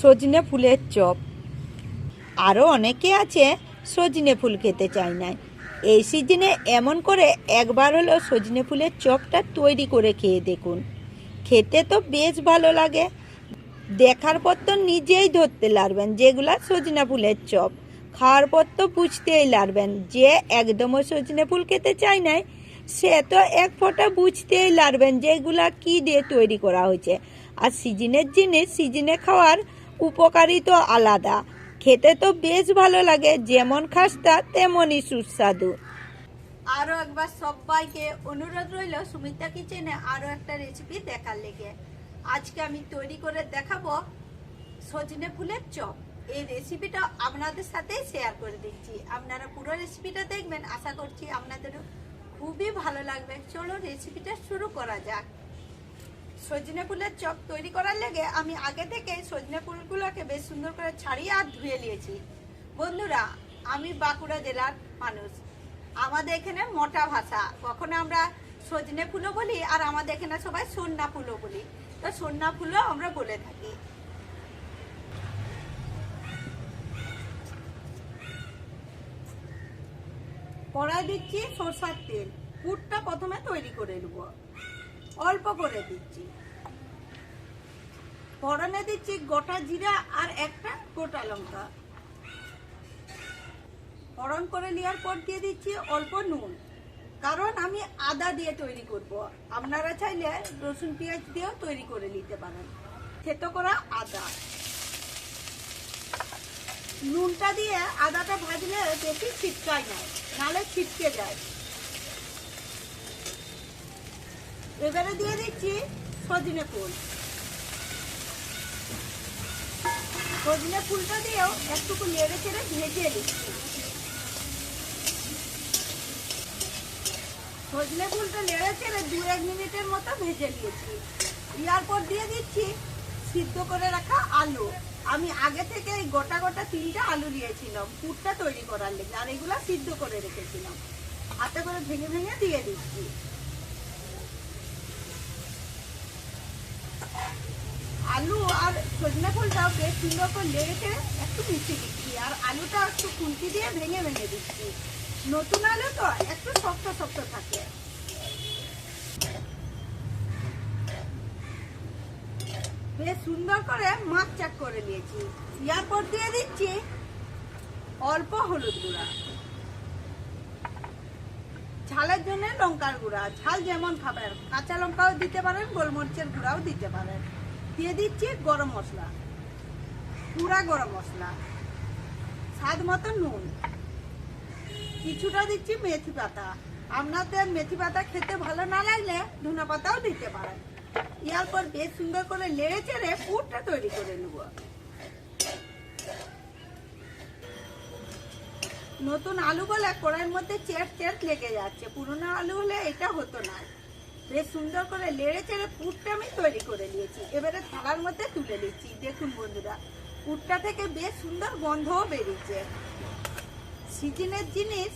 সজনে ফুলের চপ। আরও অনেকে আছে সজনে ফুল খেতে চায় না এই সিজনে এমন করে একবার হলো সজনে ফুলের চপটা তৈরি করে খেয়ে দেখুন। খেতে তো বেশ ভালো লাগে। দেখার পর তো নিজেই ধরতে লারবেন যেগুলা সজনে ফুলের চপ। খাওয়ার পর তো বুঝতেই লারবেন যে একদমও সজনে ফুল খেতে চায় নাই। সে তো এক ফোঁটা বুঝতেই লারবেন যে এগুলা কী দিয়ে তৈরি করা হয়েছে। আর সিজনের জিনিস, সিজনে খাওয়ার উপকারী তো আলাদা। খেতে তো বেশ ভালো লাগে, যেমন খাস্তা তেমনই সুস্বাদু। আরও একবার সবাইকে অনুরোধ রইল সুমিতা কিচেনে আরও একটা রেসিপি দেখার লেগে। আজকে আমি তৈরি করে দেখাবো সজনে ফুলের চপ। এই রেসিপিটা আপনাদের সাথে শেয়ার করে দিচ্ছি। আপনারা পুরো রেসিপিটা দেখবেন, আশা করছি আপনাদেরও খুবই ভালো লাগবে। চলো রেসিপিটা শুরু করা যাক। সজনে ফুলের চপ তৈরি করার লেগে আমি আগে থেকে সজনে ফুলগুলোকে বেশ সুন্দর করে ছাড়িয়ে আর ধুয়ে নিয়েছি। বন্ধুরা, আমি বাঁকুড়া জেলার মানুষ। আমাদের এখানে মোটা ভাষা। কখনো আমরা সজনে ফুলও বলি আর আমাদের এখানে সবাই সন্না ফুলও বলি। তো সন্না ফুলও আমরা বলে থাকি। কড়াই দিচ্ছি সরষার তেল। পুরটা প্রথমে তৈরি করে নেব। অল্প করে দিচ্ছি। ফোড়নে দিচ্ছি গোটা জিরা আর একটা গোটা লঙ্কা। ফোড়ন করে নেওয়ার পর দিয়ে দিচ্ছি অল্প নুন। কারণ আমি আদা দিয়ে তৈরি করব। আপনারা চাইলে রসুন, পেঁয়াজ দিয়েও তৈরি করে নিতে পারেন। থেতো করা আদা। নুনটা দিয়ে আদাটা ভাজলে বেশি ছিটকায় না, নালে ছিটকে যায়। এবারে দিয়ে দিচ্ছি সজনে ফুল। সজনে ফুলটা দিয়েও একটুকু নেড়ে চেড়ে ভেজে দিচ্ছি সজনে ফুলটা নেড়ে চেড়ে দু এক মিনিটের মতো ভেজে দিয়েছি ইয়ার পর দিয়ে দিচ্ছি সিদ্ধ করে রাখা আলু। আমি আগে থেকে এই গোটা গোটা তিনটা আলু নিয়েছিলাম পুরটা তৈরি করার লেগে, আর এগুলা সিদ্ধ করে রেখেছিলাম। হাতে করে ভেঙে ভেঙে দিয়ে দিচ্ছি। আলু আর সজনে ফুলটা বেশ সুন্দর করে লেগেছে একটু মিশিয়ে দিচ্ছি। আর আলুটা একটু খুন্তি দিয়ে ভেঙে ভেঙে দিচ্ছি। নতুন আলু তো একটু শক্ত শক্ত থাকে। বেশ সুন্দর করে মাছ চাক করে নিয়েছি। পর দিয়ে দিচ্ছি অল্প হলুদ গুঁড়া। ঝালের জন্য লঙ্কার গুঁড়া। ঝাল যেমন খাবেন, কাঁচা লঙ্কাও দিতে পারেন, গোলমরিচের গুঁড়াও দিতে পারেন। দিয়ে দিচ্ছি গরম মশলা। পুরা গরম মশলা। স্বাদ মতো নুন। কিছুটা দিচ্ছি মেথি পাতা। আপনাদের মেথি পাতা খেতে ভালো না লাগলে ধনে পাতাও দিতে পারেন। ইয়ার পর বেশ সুন্দর করে লেড়ে চেড়ে পুরটা তৈরি করে নেব। নতুন আলু বলে কড়াইয়ের মধ্যে চেট চেট লেগে যাচ্ছে। পুরোনো আলু হলে এটা হতো না। বেশ সুন্দর করে লেড়ে চেড়ে পুরটা আমি তৈরি করে নিয়েছি। এবারে থালার মধ্যে তুলে নিচ্ছি। দেখুন বন্ধুরা, পুরটা থেকে বেশ সুন্দর গন্ধও বেরিয়েছে। সিজনের জিনিস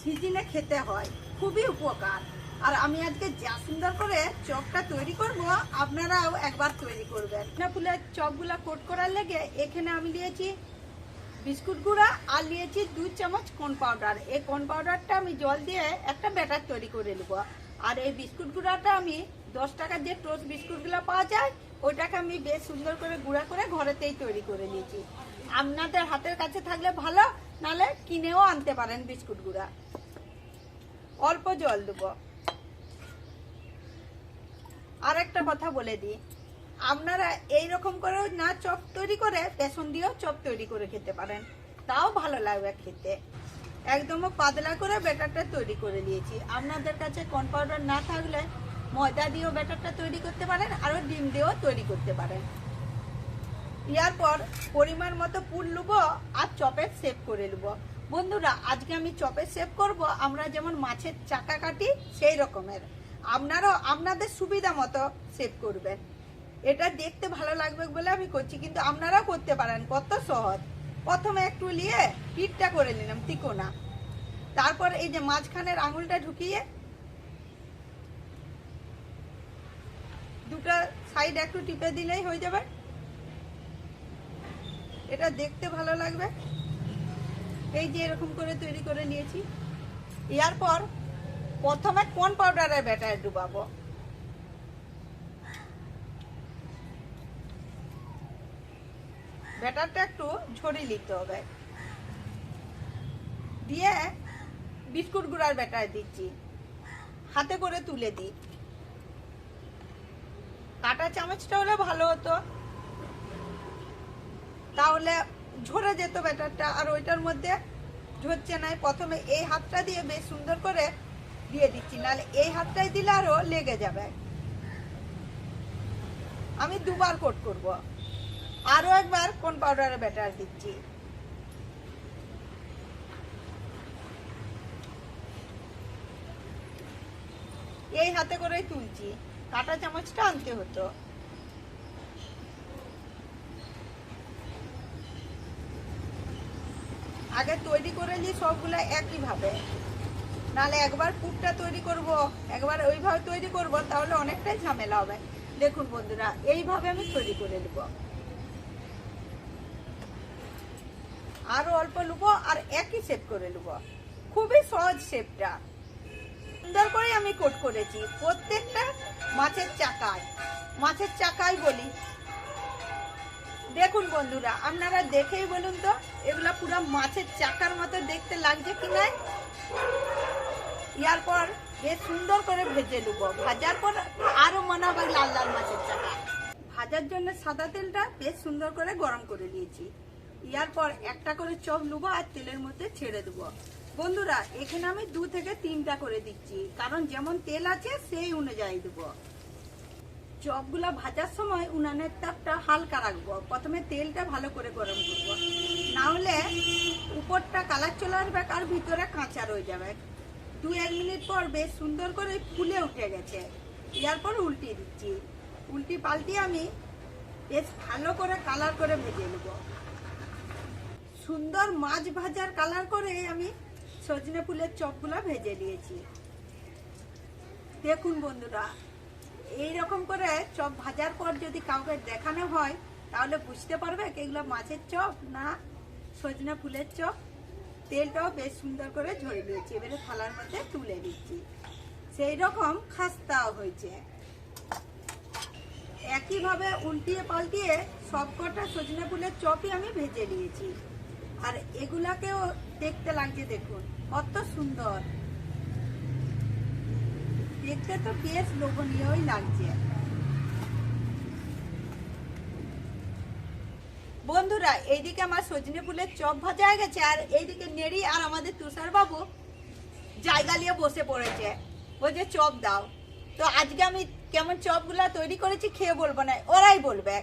সিজনে খেতে হয়, খুবই উপকার। আর আমি আজকে যা সুন্দর করে চপটা তৈরি করব, আপনারাও একবার তৈরি করবেন। না, ফুলের চপগুলা কোট করার লেগে এখানে আমি নিয়েছি বিস্কুট গুঁড়া আর নিয়েছি দু চামচ কোন পাউডার এই কোন পাউডারটা আমি জল দিয়ে একটা ব্যাটার তৈরি করে নেব। আর এই বিস্কুট গুঁড়াটা আমি দশ টাকার যে টোস্ট বিস্কুটগুলো পাওয়া যায়, ওইটাকে আমি বেশ সুন্দর করে গুঁড়া করে ঘরেতেই তৈরি করে নিয়েছি। আপনাদের হাতের কাছে থাকলে ভালো, নালে কিনেও আনতে পারেন বিস্কুট গুঁড়া অল্প জল দেবো। আর একটা কথা বলে দিই, আপনারা এই রকম করেও না চপ তৈরি করে, বেসন দিয়েও চপ তৈরি করে খেতে পারেন। তাও ভালো লাগবে খেতে। একদম পাতলা করে ব্যাটারটা তৈরি করে দিয়েছি আপনাদের কাছে কর্ন পাউডার না থাকলে ময়দা দিয়েও ব্যাটারটা তৈরি করতে পারেন, আরও ডিম দিয়েও তৈরি করতে পারেন। ইয়ার পর পরিমাণ মতো পুর নেব আর চপের শেপ করে নেব বন্ধুরা, আজকে আমি চপের শেপ করব, আমরা যেমন মাছের চাকা কাটি, সেই রকমের। আপনারাও আপনাদের সুবিধা মতো শেপ করবেন। এটা দেখতে ভালো লাগবে বলে আমি করছি, কিন্তু আপনারাও করতে পারেন, কত সহজ। প্রথমে একটু নিয়ে পিঠটা করে নিলাম, তিকোনা। তারপর এই যে মাঝখানের আঙুলটা ঢুকিয়ে দুটো সাইড একটু টিপে দিলেই হয়ে যাবে। এটা দেখতে ভালো লাগবে। এই যে এরকম করে তৈরি করে নিয়েছি। এরপর প্রথমে কোন পাউডারের ব্যাটারে ডুবাবো? ব্যাটারটা একটু ঝরিয়ে নিতে হবে। দিয়ে বিস্কুট গুঁড়ার ব্যাটার দিচ্ছি। হাতে করে তুলে দিই। কাটা চামচটা হলে ভালো হতো। তাহলে ঝরে যেত ব্যাটারটা, আর ওইটার মধ্যে ঝরছে না। প্রথমে এই হাতটা দিয়ে বেশ সুন্দর করে দিয়ে দিচ্ছি, নাহলে এই হাতটাই দিলে আরও লেগে যাবে। আমি দুবার কোট করব। আরও একবার কোন পাউডারে ব্যাটার দিচ্ছি? এই হাতে করেই তুলছি। কাটা চামচটা আনতে হতো। আগে তৈরি করে নিই সবগুলো একইভাবে। নাহলে একবার পুরটা তৈরি করব, একবার ওইভাবে তৈরি করব, তাহলে অনেকটাই ঝামেলা হবে। দেখুন বন্ধুরা, এইভাবে আমি তৈরি করে নেব। আরও অল্প লুবো আর একই শেপ করে নেব খুবই সহজ শেপটা সুন্দর করে আমি কোট করেছি। প্রত্যেকটা মাছের চাকায়। মাছের চাকাই বলি। দেখুন বন্ধুরা, আপনারা দেখেই বলুন তো, এগুলো পুরো মাছের চাকার মতো দেখতে লাগছে কি না ইয়ার পর বেশ সুন্দর করে ভেজে নেব ভাজার পর আরও মনে হবে লাল লাল মাছের চাকা। ভাজার জন্য সাদা তেলটা বেশ সুন্দর করে গরম করে দিয়েছি ইয়ার পর একটা করে চপ নেব আর তেলের মধ্যে ছেড়ে দেবো। বন্ধুরা, এখানে আমি দু থেকে তিনটা করে দিচ্ছি, কারণ যেমন তেল আছে, সেই অনুযায়ী দেবো। চপগুলা ভাজার সময় উনানের তাপটা হালকা রাখব। প্রথমে তেলটা ভালো করে গরম করব। না হলে উপরটা কালার চলে আসবে আর ভিতরে কাঁচা রয়ে যাবে। দু এক মিনিট পর বেশ সুন্দর করে ফুলে উঠে গেছে। ইয়ার পর উল্টিয়ে দিচ্ছি। উল্টি পাল্টি আমি বেশ ভালো করে কালার করে ভেজে নেব। সুন্দর মাছ ভাজার কালার করে আমি সজনে ফুলের চপগুলো ভেজে নিয়েছি। দেখুন বন্ধুরা এই রকম করে চপ ভাজার পর যদি কাউকে দেখানো হয়, তাহলে বুঝতে পারবে এগুলো মাছের চপ না সজনে ফুলের চপ। তেলটাও বেশ সুন্দর করে ঝরে দিয়েছি এবারে থালার মধ্যে তুলে দিচ্ছি সেই রকম খাস্তাও হয়েছে। একইভাবে উল্টিয়ে পাল্টিয়ে সবকটা সজনে ফুলের চপই আমি ভেজে নিয়েছি। আর এগুলাকেও দেখতে লাগছে দেখুন, কত সুন্দর। দেখতে তো বেশ লোভনীয়ই লাগছে। বন্ধুরা, এইদিকে আমার সজনে ফুলের চপ ভাজা হয়ে গেছে, আর এইদিকে নেড়ি আর আমাদের তুষার বাবু জায়গা নিয়ে বসে পড়েছে। বলছে, চপ দাও। তো আজকে আমি কেমন চপগুলা তৈরি করেছি খেয়ে বলব না, ওরাই বলবে।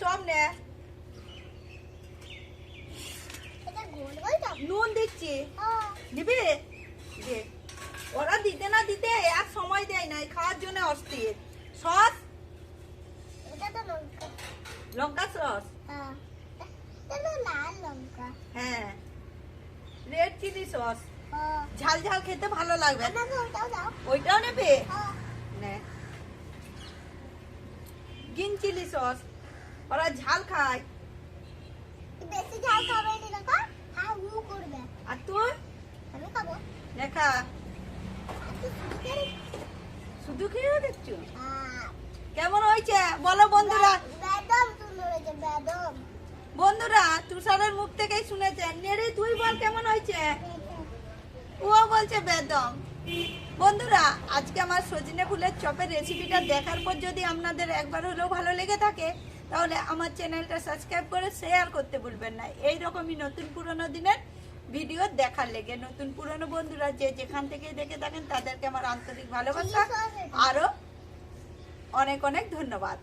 চপ নে এটা গোল গোল তো নুন দিচ্ছি দে ওরা দিতে না দিতে আর সময় দেয় নাই খাওয়ার জন্য অস্থির। সস? লঙ্কা। সস? হ্যাঁ। Red chilli sauce. ঝাল ঝাল খেতে ভালো লাগবে। ওইটাও নেবে? Green chilli sauce. ওরা ঝাল খায়। বেশি ঝাল খাবে না হ্যাঁ আর তুই আমি খাব। দেখা শুধু খেয়েও দেখছ? কেমন হয়েছে? বলো বন্ধুরা। বন্ধুরা তুষারের মুখ থেকেই শুনেছে নেড়ে তুই বল কেমন হয়েছে? ও বলছে বেদম। বন্ধুরা আজকে আমার সজনে ফুলের চপের রেসিপিটা দেখার পর যদি আপনাদের একবার হলেও ভালো লেগে থাকে তাহলে আমার চ্যানেলটা সাবস্ক্রাইব করে শেয়ার করতে ভুলবেন না। এই রকমই নতুন পুরনো দিনের ভিডিও দেখার লেগে নতুন পুরনো বন্ধুরা যে যেখান থেকে দেখে থাকেন তাদেরকে আমার আন্তরিক ভালোবাসা। আরও অনেক অনেক ধন্যবাদ।